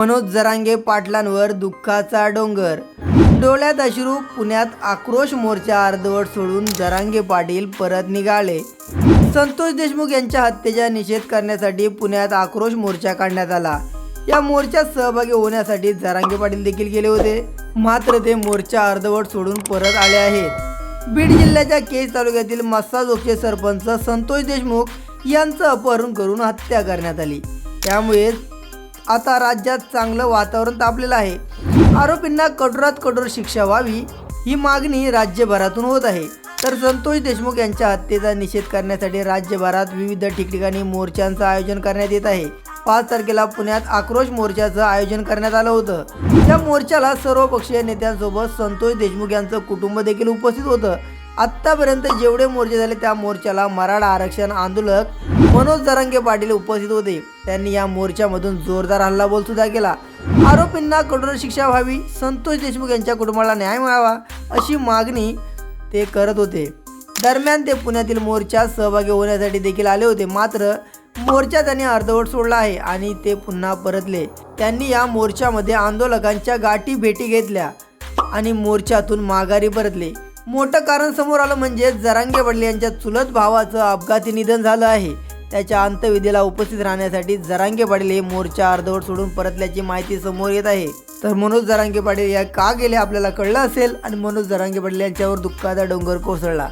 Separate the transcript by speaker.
Speaker 1: मनोज जरांगे पाटलांवर दुःखाचा डोंगर. डोळ्यात अश्रू पुण्यात आक्रोश मोर्चा अर्धवट सोडून जरांगे पाटील परत निघाले. संतोष देशमुख यांच्या हत्येचा निषेध करण्यासाठी पुण्यात आक्रोश मोर्चा काढण्यात आला. या मोर्चात सहभागी होण्यासाठी जरांगे पाटील देखील गेले होते. मात्र ते मोर्चा अर्धवट सोडून परत आले आहेत. बीड जिल्ह्याच्या केज तालुक्यातील मस्सा जोगचे सरपंच संतोष देशमुख यांचं अपहरण करून हत्या करण्यात आली. त्यामुळे आता राज्यात चांगलं वातावरण तापलेलं आहे. आरोपींना कठोरात कठोर शिक्षा व्हावी ही मागणी राज्यभरातून होत आहे. तर संतोष देशमुख यांच्या हत्येचा निषेध करण्यासाठी राज्यभरात विविध ठिकठिकाणी मोर्चांचं आयोजन करण्यात येत आहे. पाच तारखेला पुण्यात आक्रोश मोर्चाचं आयोजन करण्यात आलं होतं. त्या मोर्चाला सर्व पक्षीय नेत्यांसोबत संतोष देशमुख यांचं कुटुंब देखील उपस्थित होतं. आत्तापर्यंत जेवढे मोर्चे झाले त्या मोर्चाला मराठा आरक्षण आंदोलक मनोज जरांगे पाटील उपस्थित होते. त्यांनी या मोर्चामधून जोरदार हल्लाबोल सुद्धा केला. आरोपींना कठोर शिक्षा व्हावी संतोष देशमुख यांच्या कुटुंबाला न्याय मिळावा अशी मागणी ते करत होते. दरम्यान ते पुण्यातील मोर्चात सहभागी होण्यासाठी देखील आले होते. मात्र मोर्चा त्यांनी अर्धवट सोडला आहे आणि ते पुन्हा परतले. त्यांनी या मोर्चामध्ये आंदोलकांच्या गाठी भेटी घेतल्या आणि मोर्चातून माघारी परतले. मोठं कारण समोर आलं म्हणजे जरांगे वडले यांच्या चुलत भावाचं अपघाती निधन झालं आहे. त्याच्या अंत्यविधीला उपस्थित राहण्यासाठी जरांगे पाटील हे मोर्चा अर्धवट सोडून परतल्याची माहिती समोर येत आहे. तर मनोज जरांगे पाटील या का गेले आपल्याला कळलं असेल? आणि मनोज जरांगे पाटील यांच्यावर दुःखाचा डोंगर कोसळला.